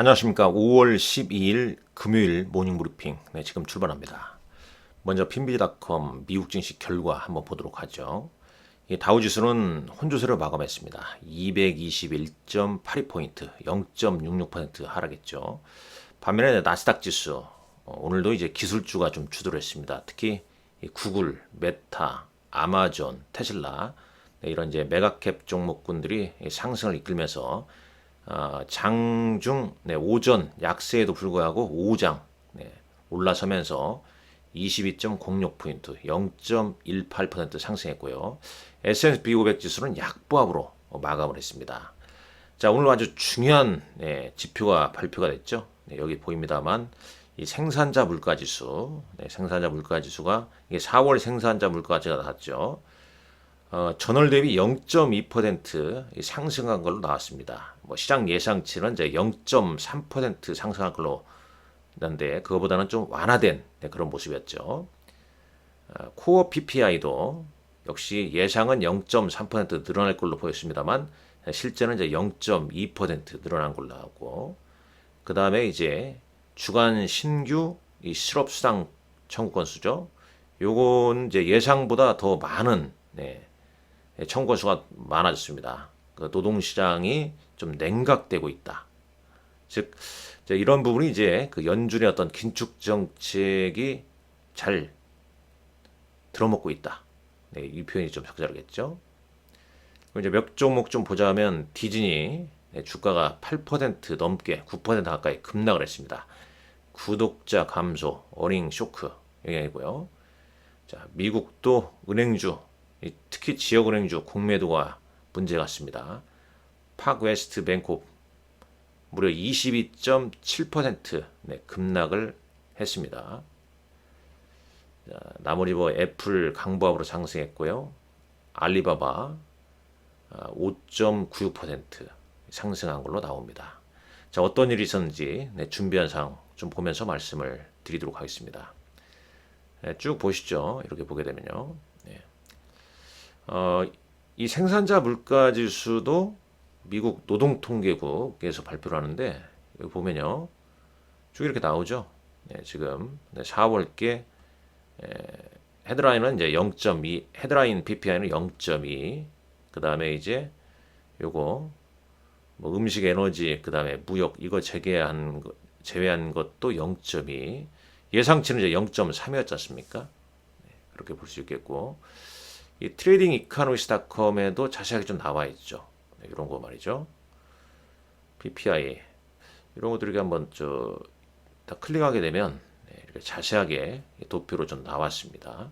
안녕하십니까. 5월 12일 금요일 모닝 브리핑. 네, 지금 출발합니다. 먼저 핀비지닷컴 미국 증시 결과 한번 보도록 하죠. 이 다우지수는 혼조세를 마감했습니다. 221.82포인트, 0.66% 하락했죠. 반면에 나스닥 지수 어, 오늘도 이제 기술주가 좀 주도를 했습니다. 특히 이 구글, 메타, 아마존, 테슬라 네, 이런 이제 메가캡 종목군들이 이 상승을 이끌면서 어, 장중 네, 오전 약세에도 불구하고 오장 네, 올라서면서 22.06포인트 0.18% 상승했고요. S&P 500 지수는 약보합으로 마감을 했습니다. 자 오늘 아주 중요한 네, 지표가 발표가 됐죠. 네, 여기 보입니다만 이 생산자 물가 지수, 네, 생산자 물가 지수가 이게 4월 생산자 물가지가 나왔죠. 어, 전월 대비 0.2% 상승한 걸로 나왔습니다. 뭐 시장 예상치는 이제 0.3% 상승한 걸로 나는데 그거보다는 좀 완화된 네, 그런 모습이었죠. 어, 코어 PPI도 역시 예상은 0.3% 늘어날 걸로 보였습니다만 실제는 이제 0.2% 늘어난 걸로 나왔고 그 다음에 이제 주간 신규 이 실업 수당 청구 건수죠. 요건 이제 예상보다 더 많은 네, 청구 건수가 많아졌습니다. 그 노동 시장이 좀 냉각되고 있다. 즉 이런 부분이 이제 그 연준의 어떤 긴축 정책이 잘 들어먹고 있다. 네, 이 표현이 좀 적절하겠죠. 이제 몇 종목 좀 보자면 디즈니 네, 주가가 8% 넘게 9% 가까이 급락을 했습니다. 구독자 감소, 어닝 쇼크 영향이고요. 자, 미국도 은행주, 특히 지역 은행주 공매도가 문제 같습니다. 팍웨스트 뱅콕 무려 22.7% 네, 급락을 했습니다. 자, 나머리버 애플 강보합으로 상승했고요. 알리바바 5.96% 상승한 걸로 나옵니다. 자, 어떤 일이 있었는지 네, 준비한 사항 좀 보면서 말씀을 드리도록 하겠습니다. 네, 쭉 보시죠. 이렇게 보게 되면요. 네. 어, 이 생산자 물가 지수도 미국 노동통계국에서 발표를 하는데 여기 보면요. 쭉 이렇게 나오죠. 네, 지금 4월께 헤드라인은 이제 0.2, 헤드라인 PPI는 0.2, 그 다음에 이제 요거 뭐 음식 에너지, 그 다음에 무역 이거 제외한 것, 제외한 것도 0.2, 예상치는 이제 0.3이었지 않습니까? 네, 그렇게 볼 수 있겠고 이 트레이딩 이카노미스닷컴에도 자세하게 좀 나와 있죠. 네, 이런 거 말이죠. PPI 이런 것들이 한번 저 다 클릭하게 되면 네, 이렇게 자세하게 도표로 좀 나왔습니다.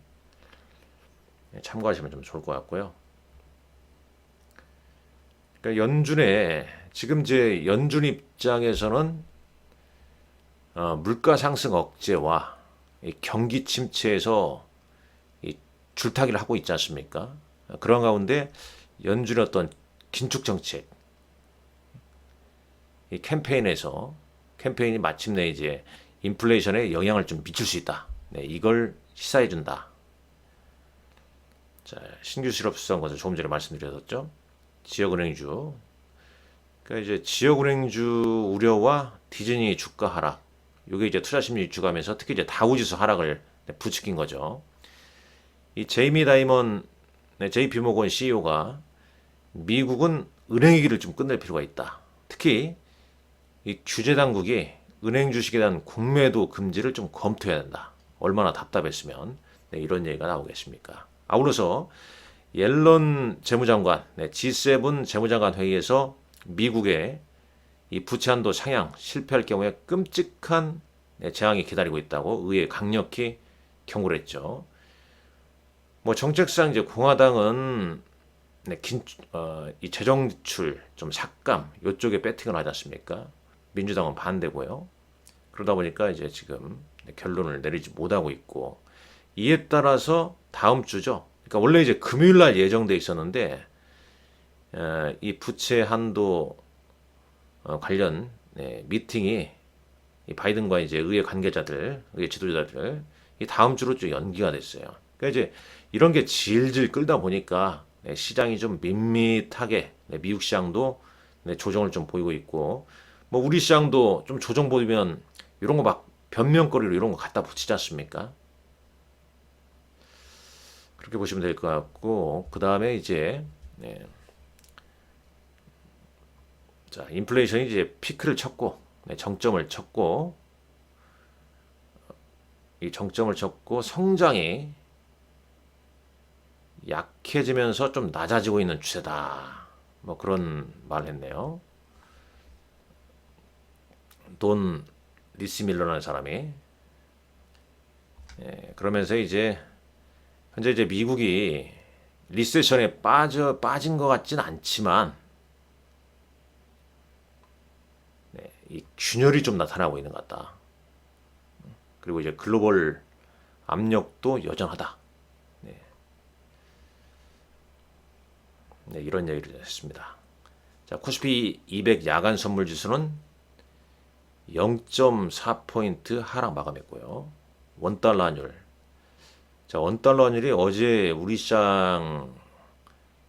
네, 참고하시면 좀 좋을 것 같고요. 그러니까 연준의 지금 제 연준 입장에서는 어, 물가 상승 억제와 경기 침체에서 줄타기를 하고 있지 않습니까? 그런 가운데 연준의 어떤 긴축 정책 이 캠페인에서 캠페인이 마침내 이제 인플레이션에 영향을 좀 미칠 수 있다. 네, 이걸 시사해 준다. 자, 신규 실업 수상 것을 조금 전에 말씀드렸었죠. 지역은행주. 그러니까 이제 지역은행주 우려와 디즈니 주가 하락. 이게 이제 투자 심리 주가면서 특히 이제 다우지수 하락을 부추긴 거죠. 이 제이미 다이먼 네, JP 모건 CEO가 미국은 은행 위기를 좀 끝낼 필요가 있다. 특히 이 규제 당국이 은행 주식에 대한 공매도 금지를 좀 검토해야 된다. 얼마나 답답했으면 네, 이런 얘기가 나오겠습니까? 아울러서 옐런 재무장관, 네, G7 재무장관 회의에서 미국의 이 부채 한도 상향 실패할 경우에 끔찍한 네, 재앙이 기다리고 있다고 의회 강력히 경고를 했죠. 뭐 정책상 이제 공화당은 네, 긴, 어, 이 재정 지출 좀 삭감 이쪽에 배팅을 하지 않습니까? 민주당은 반대고요. 그러다 보니까 이제 지금 결론을 내리지 못하고 있고 이에 따라서 다음 주죠. 그러니까 원래 이제 금요일 날 예정돼 있었는데 어, 이 부채 한도 어, 관련 네, 미팅이 이 바이든과 이제 의회 관계자들, 의회 지도자들 이 다음 주로 좀 연기가 됐어요. 그러니까 이제 이런 게 질질 끌다 보니까 네, 시장이 좀 밋밋하게 네, 미국 시장도 네, 조정을 좀 보이고 있고 뭐 우리 시장도 좀 조정 보이면 이런 거 막 변명거리로 이런 거 갖다 붙이지 않습니까? 그렇게 보시면 될 것 같고 그 다음에 이제 네. 자 인플레이션이 이제 피크를 쳤고 네, 정점을 쳤고 이 정점을 쳤고 성장이 약해지면서 좀 낮아지고 있는 추세다. 뭐 그런 말을 했네요. 돈 리스 밀러라는 사람이 예, 그러면서 이제 현재 이제 미국이 리세션에 빠져 빠진 것 같진 않지만 네, 이 균열이 좀 나타나고 있는 것 같다. 그리고 이제 글로벌 압력도 여전하다. 네, 이런 얘기를 했습니다. 자, 코스피 200 야간 선물 지수는 0.4포인트 하락 마감했고요. 원달러 환율. 자, 원달러 환율이 어제 우리 시장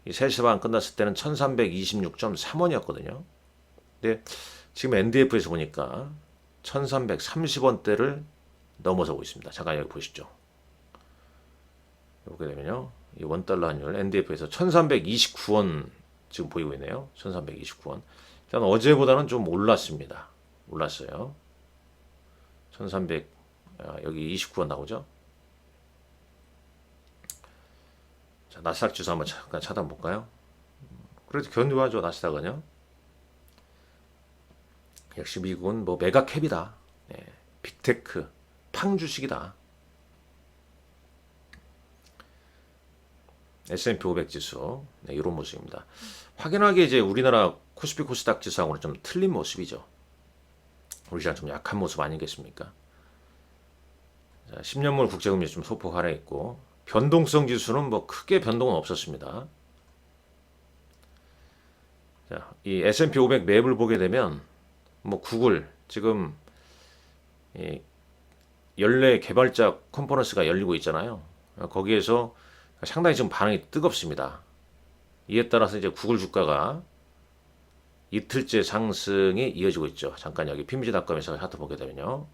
3시 반 끝났을 때는 1326.3원이었거든요. 근데 지금 NDF에서 보니까 1330원대를 넘어서고 있습니다. 잠깐 여기 보시죠. 보게 되면요. 이 원달러 환율 NDF에서 1329원 지금 보이고 있네요. 1329원. 일단 어제보다는 좀 올랐습니다. 올랐어요. 1300 아, 여기 29원 나오죠. 자, 나스닥 지수 한번 잠깐 찾아볼까요? 그래도 견디하죠 나스닥은요. 역시 미국은 뭐 메가캡이다. 네, 빅테크, 팡 주식이다. S&P 500 지수 네, 이런 모습입니다. 확연하게 이제 우리나라 코스피 코스닥 지수하고는 좀 틀린 모습이죠. 우리 시장 좀 약한 모습 아니겠습니까? 자, 10년물 국제금리 좀 소폭 하락했고 변동성 지수는 뭐 크게 변동은 없었습니다. 자, 이 S&P 500 맵을 보게 되면 뭐 구글 지금 이 연례 개발자 컨퍼런스가 열리고 있잖아요. 거기에서 상당히 지금 반응이 뜨겁습니다. 이에 따라서 이제 구글 주가가 이틀째 상승이 이어지고 있죠. 잠깐 여기 피미지닷컴에서 차트 보게 되면요.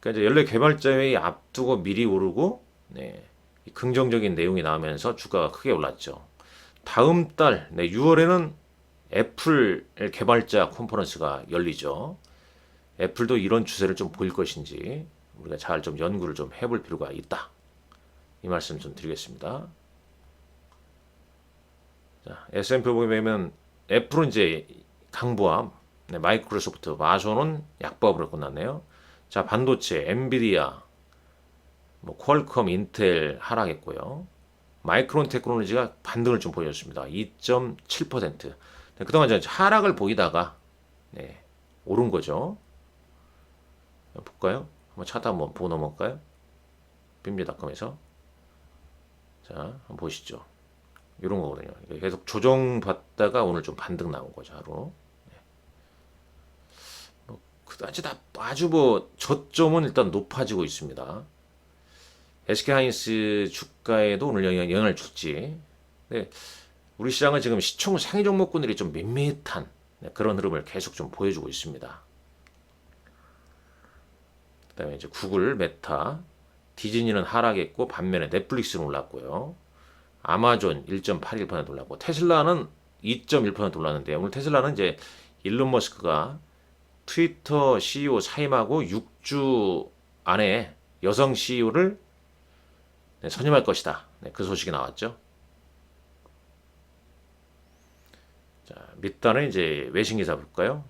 그러니까 이제 연례 개발자회의 앞두고 미리 오르고 네, 긍정적인 내용이 나오면서 주가가 크게 올랐죠. 다음 달 네, 6월에는 애플 개발자 컨퍼런스가 열리죠. 애플도 이런 추세를 좀 보일 것인지 우리가 잘 좀 연구를 좀 해볼 필요가 있다. 이 말씀 좀 드리겠습니다. 자, S&P 보면 애플은 이제 강보함, 네, 마이크로소프트, 마소는 약보합으로 끝났네요. 자, 반도체, 엔비디아, 뭐 퀄컴, 인텔 하락했고요. 마이크론 테크놀로지가 반등을 좀 보여줬습니다. 2.7%. 네, 그동안 이제 하락을 보이다가 네, 오른 거죠. 볼까요? 한번 차트 한번 보고 넘어갈까요? 빔비닷컴에서 자 한번 보시죠. 이런 거거든요. 계속 조정받다가 오늘 좀 반등 나온 거죠 하루. 네. 뭐 그다지 다 아주 뭐 저점은 일단 높아지고 있습니다. SK 하이닉스 주가에도 오늘 영향을 줬지. 네. 우리 시장은 지금 시총 상위 종목군들이 좀 밋밋한 네, 그런 흐름을 계속 좀 보여주고 있습니다. 그다음에 이제 구글, 메타, 디즈니는 하락했고 반면에 넷플릭스는 올랐고요. 아마존 1.81% 올랐고 테슬라는 2.1% 올랐는데 오늘 테슬라는 이제 일론 머스크가 트위터 CEO 사임하고 6주 안에 여성 CEO를 네, 선임할 것이다. 네, 그 소식이 나왔죠. 자, 밑단은 이제 외신 기사 볼까요?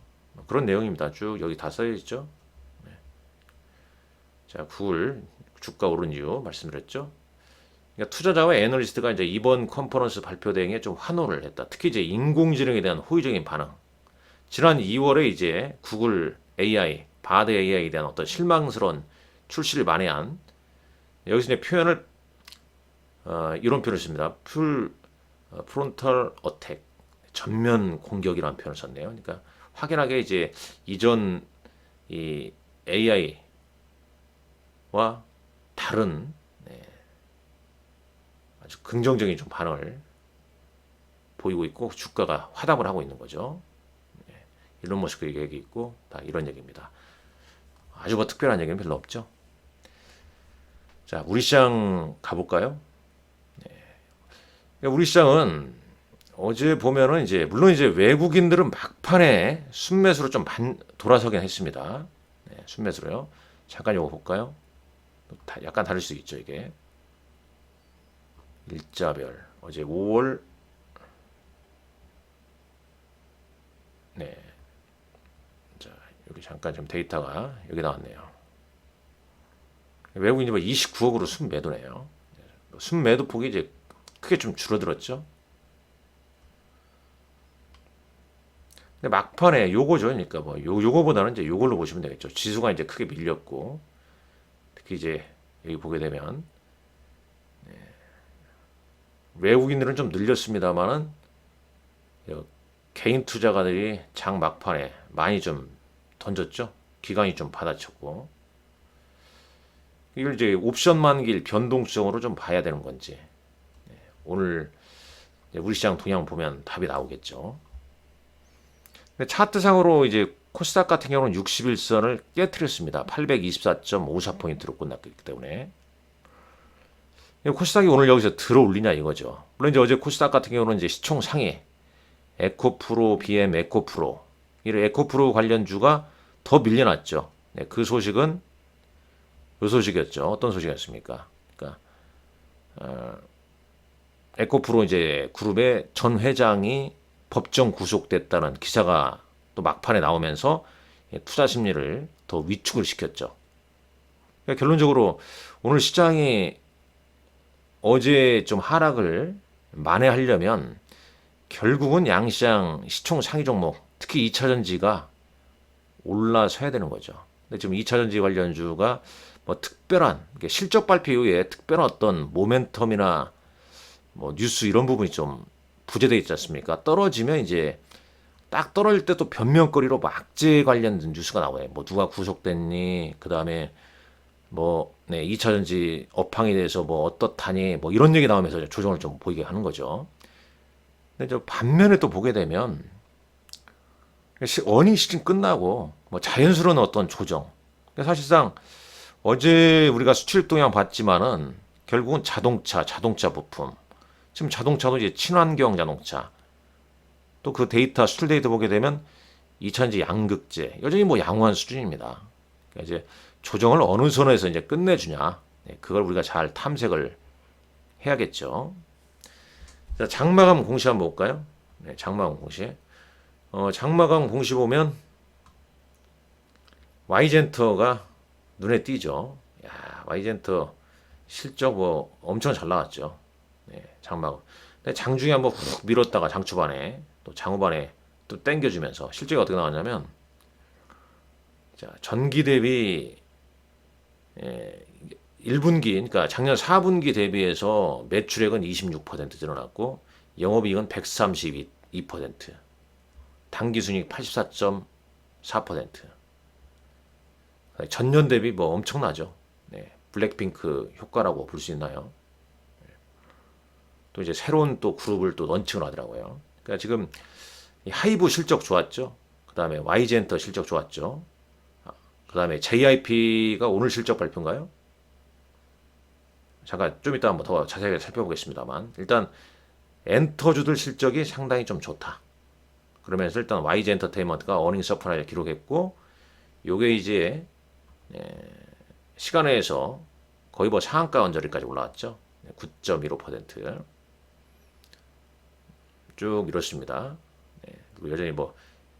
그런 내용입니다. 쭉 여기 다 써져 있죠. 자, 구글 주가 오른 이유 말씀드렸죠. 그러니까 투자자와 애널리스트가 이제 이번 컨퍼런스 발표 대행에 좀 환호를 했다. 특히 이제 인공지능에 대한 호의적인 반응. 지난 2월에 이제 구글 AI, 바드 AI에 대한 어떤 실망스러운 출시를 만회한 여기서 이제 표현을 어, 이런 표현을 씁니다. 풀 어, 프론털 어택 전면 공격이라는 표현을 썼네요. 그러니까 확연하게 이제 이전 이 AI 와 다른 네, 아주 긍정적인 좀 반응을 보이고 있고 주가가 화답을 하고 있는 거죠. 네, 일론 머스크 얘기 있고 다 이런 얘기입니다. 아주 뭐 특별한 얘기는 별로 없죠. 자, 우리 시장 가볼까요? 네. 우리 시장은 어제 보면은 이제 물론 이제 외국인들은 막판에 순매수로 좀 반, 돌아서긴 했습니다. 네, 순매수로요. 잠깐 이거 볼까요? 다 약간 다를 수 있죠 이게 일자별 어제 5월 네. 자, 여기 잠깐 좀 데이터가 여기 나왔네요. 외국인이 뭐 29억으로 순매도네요. 순매도 폭이 이제 크게 좀 줄어들었죠. 근데 막판에 요거죠. 그러니까 뭐 요, 요거보다는 이제 요걸로 보시면 되겠죠. 지수가 이제 크게 밀렸고 이제 여기 보게 되면 네. 외국인들은 좀 늘렸습니다만은 개인 투자가들이 장 막판에 많이 좀 던졌죠. 기간이 좀 받아쳤고 이걸 이제 옵션 만기일 변동성으로 좀 봐야 되는 건지 네. 오늘 우리 시장 동향 보면 답이 나오겠죠. 차트상으로 이제 코스닥 같은 경우는 61선을 깨뜨렸습니다. 824.54포인트로 끝났기 때문에. 코스닥이 오늘 여기서 들어 올리냐 이거죠. 물론 이제 어제 코스닥 같은 경우는 이제 시총 상해, 에코프로, BM, 에코프로, 이런 에코프로 관련주가 더 밀려났죠. 네, 그 소식은 요 소식이었죠. 어떤 소식이었습니까? 그러니까 어, 에코프로 이제 그룹의 전 회장이 법정 구속됐다는 기사가 또 막판에 나오면서 투자 심리를 더 위축을 시켰죠. 그러니까 결론적으로 오늘 시장이 어제 좀 하락을 만회하려면 결국은 양시장 시총 상위 종목, 특히 2차전지가 올라서야 되는 거죠. 근데 지금 2차전지 관련주가 뭐 특별한 실적 발표 이후에 특별한 어떤 모멘텀이나 뭐 뉴스 이런 부분이 좀 부재돼 있지 않습니까? 떨어지면 이제 딱 떨어질 때 또 변명거리로 막재 관련된 뉴스가 나와요. 뭐 누가 구속됐니? 그 다음에 뭐 네, 2차전지 업황에 대해서 뭐 어떻다니 뭐 이런 얘기 나오면서 조정을 좀 보이게 하는 거죠. 근데 저 반면에 또 보게 되면 원인 시즌 끝나고 뭐 자연스러운 어떤 조정. 사실상 어제 우리가 수출 동향 봤지만은 결국은 자동차, 자동차 부품. 지금 자동차도 이제 친환경 자동차. 또 그 데이터, 수출 데이터 보게 되면 2차전지 양극재. 여전히 뭐 양호한 수준입니다. 그러니까 이제 조정을 어느 선에서 이제 끝내주냐. 네, 그걸 우리가 잘 탐색을 해야겠죠. 자, 장마감 공시 한번 볼까요? 네, 장마감 공시. 어, 장마감 공시 보면 와이젠터가 눈에 띄죠. 야, 와이젠터 실적 뭐 엄청 잘 나왔죠. 네, 장마감. 근데 장중에 한번 훅 밀었다가 장초반에 또 장후반에 또 땡겨주면서 실적이 어떻게 나왔냐면 자, 전기 대비 예, 1분기, 그러니까 작년 4분기 대비해서 매출액은 26% 늘어났고 영업이익은 132%, 당기순이익 84.4%. 전년 대비 뭐 엄청나죠. 네, 블랙핑크 효과라고 볼 수 있나요? 또 이제 새로운 또 그룹을 또 런칭을 하더라고요. 그러니까 지금 하이브 실적 좋았죠. 그 다음에 와이젠터 실적 좋았죠. 그 다음에 JIP가 오늘 실적 발표인가요? 잠깐 좀 이따 한번 더 자세하게 살펴보겠습니다만 일단 엔터주들 실적이 상당히 좀 좋다. 그러면서 일단 YG 엔터테인먼트가 어닝 서프라이를 기록했고 요게 이제 시간에서 거의 뭐 상한가 언저리까지 올라왔죠. 9.15% 쭉 이렇습니다. 네, 여전히 뭐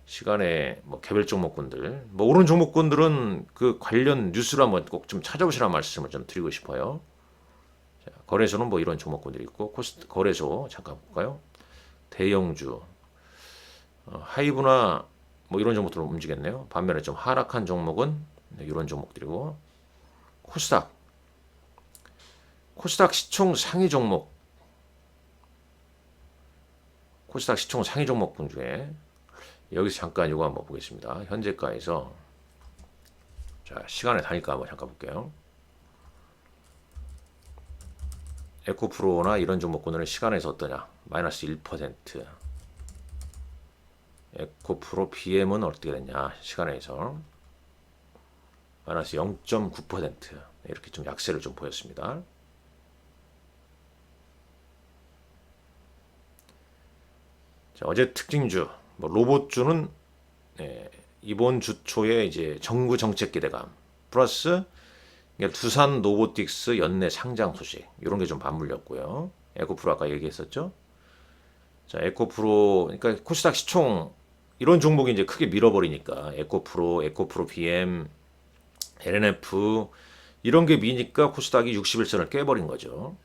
시간에 뭐 개별 종목군들 뭐 오른 종목군들은 그 관련 뉴스를 한번 꼭 좀 찾아보시라는 말씀을 좀 드리고 싶어요. 자, 거래소는 뭐 이런 종목군들이 있고 코스트 거래소 잠깐 볼까요? 대형주 어, 하이브나 뭐 이런 종목들은 움직였네요. 반면에 좀 하락한 종목은 네, 이런 종목들이고 코스닥 코스닥 시총 상위 종목 코스닥 시총 상위 종목군 중에 여기서 잠깐 이거 한번 보겠습니다. 현재가에서 자 시간의 단위가 한번 잠깐 볼게요. 에코프로나 이런 종목군들은 시간에서 어떠냐? 마이너스 1%. 에코프로 BM은 어떻게 됐냐 시간에서 마이너스 0.9% 이렇게 좀 약세를 좀 보였습니다. 자, 어제 특징주 뭐 로봇주는 예, 이번 주 초에 이제 정부 정책 기대감 플러스 두산 노보틱스 연내 상장 소식 이런 게 좀 맞물렸고요. 에코프로 아까 얘기했었죠. 자, 에코프로 그러니까 코스닥 시총 이런 종목이 이제 크게 밀어버리니까 에코프로, 에코프로 BM, LNF 이런 게 미니까 코스닥이 61선을 깨버린 거죠.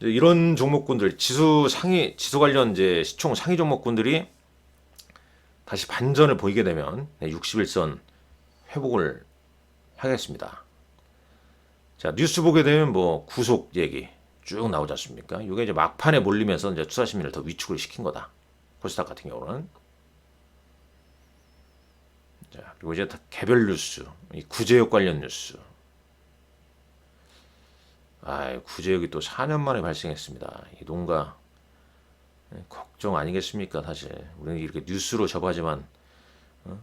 이런 종목군들 지수 상위 지수 관련 이제 시총 상위 종목군들이 다시 반전을 보이게 되면 61선 회복을 하겠습니다. 자 뉴스 보게 되면 뭐 구속 얘기 쭉 나오지 않습니까? 이게 이제 막판에 몰리면서 이제 투자 심리를 더 위축을 시킨 거다. 코스닥 같은 경우는 자 그리고 이제 다 개별 뉴스, 이 구제역 관련 뉴스. 아, 구제역이 또 4년 만에 발생했습니다. 이 농가 예, 걱정 아니겠습니까? 사실 우리는 이렇게 뉴스로 접하지만 어?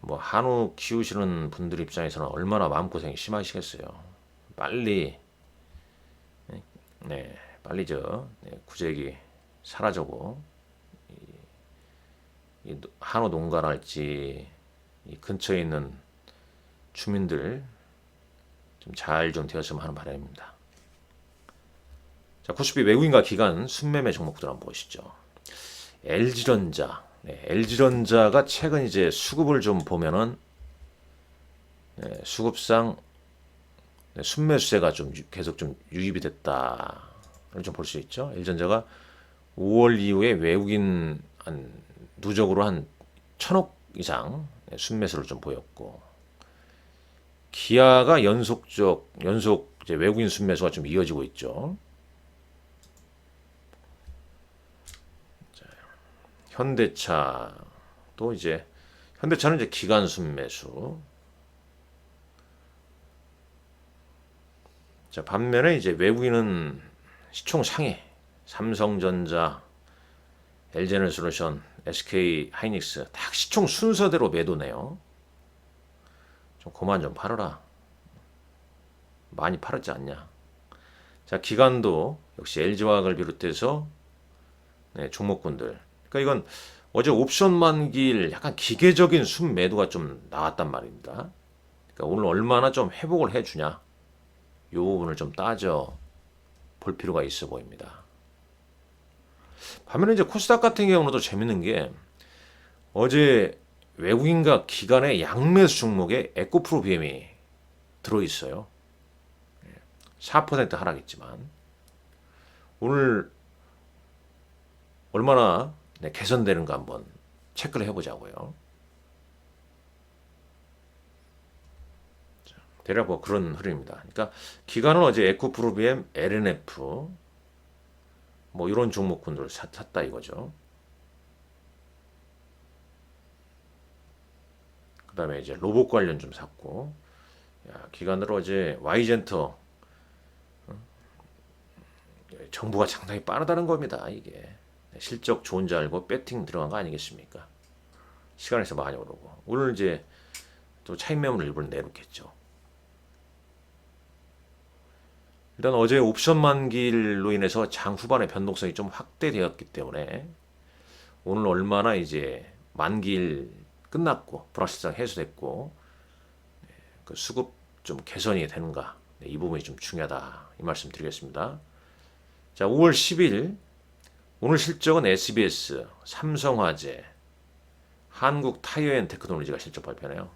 뭐 한우 키우시는 분들 입장에서는 얼마나 마음고생이 심하시겠어요. 빨리 예, 네, 빨리 저 네, 구제역이 사라져고 이, 이 한우 농가랄지 이 근처에 있는 주민들 좀 잘 좀 되었으면 하는 바람입니다. 자, 코스피 외국인과 기관 순매매 종목들 한번 보시죠. LG전자, 네, LG전자가 최근 이제 수급을 좀 보면은 네, 수급상 네, 순매수세가 좀 유- 계속 좀 유입이 됐다를 좀 볼 수 있죠. LG전자가 5월 이후에 외국인 한 누적으로 한 천억 이상 네, 순매수를 좀 보였고 기아가 연속적 연속 이제 외국인 순매수가 좀 이어지고 있죠. 자, 현대차도 이제 현대차는 이제 기관 순매수. 자 반면에 이제 외국인은 시총 상위 삼성전자, LG에너솔루션, SK 하이닉스 다 시총 순서대로 매도네요. 좀 그만 좀 팔아라. 많이 팔았지 않냐. 자, 기간도 역시 LG화학을 비롯해서 네, 종목군들. 그러니까 이건 어제 옵션 만기일 약간 기계적인 순매도가 좀 나왔단 말입니다. 그러니까 오늘 얼마나 좀 회복을 해주냐. 요 부분을 좀 따져 볼 필요가 있어 보입니다. 반면에 이제 코스닥 같은 경우는 재밌는 게 어제 외국인과 기관의 양매수 종목에 에코프로 BM이 들어있어요. 4% 하락했지만 오늘 얼마나 네, 개선되는가 한번 체크를 해보자고요. 자, 대략 뭐 그런 흐름입니다. 그러니까 기관은 어제 에코프로 BM, LNF 뭐 이런 종목군들 샀, 샀다 이거죠. 그다음에 이제 로봇 관련 좀 샀고 야, 기관으로 어제 와이젠터 어? 정부가 상당히 빠르다는 겁니다. 이게 실적 좋은 줄 알고 배팅 들어간 거 아니겠습니까? 시간에서 많이 오르고 오늘 이제 또 차익 매물을 일부러 내놓겠죠. 일단 어제 옵션 만기로 인해서 장 후반의 변동성이 좀 확대되었기 때문에 오늘 얼마나 이제 만기일 끝났고 불확실성 해소됐고 네, 그 수급 좀 개선이 되는가 네, 이 부분이 좀 중요하다 이 말씀 드리겠습니다. 자 5월 10일 오늘 실적은 SBS, 삼성화재, 한국 타이어앤테크놀로지가 실적 발표네요.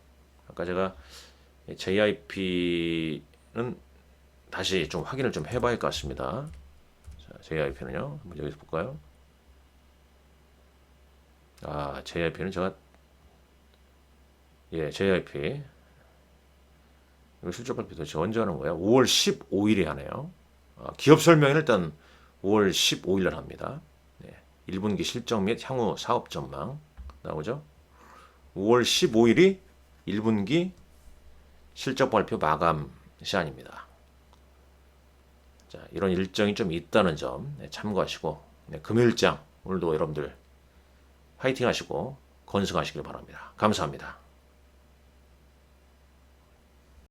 아까 제가 JIP는 다시 좀 확인을 좀 해봐야 할 것 같습니다. 자, JIP는요. 한번 여기서 볼까요? 아, JIP는 제가 예, JIP 이거 실적 발표 도대체 언제 하는 거야? 5월 15일에 하네요. 아, 기업 설명은 일단 5월 15일 날 합니다. 네, 1분기 실적 및 향후 사업 전망 나오죠? 5월 15일이 1분기 실적 발표 마감 시간입니다. 자, 이런 일정이 좀 있다는 점 네, 참고하시고 네, 금요일장 오늘도 여러분들 화이팅 하시고 건승하시길 바랍니다. 감사합니다.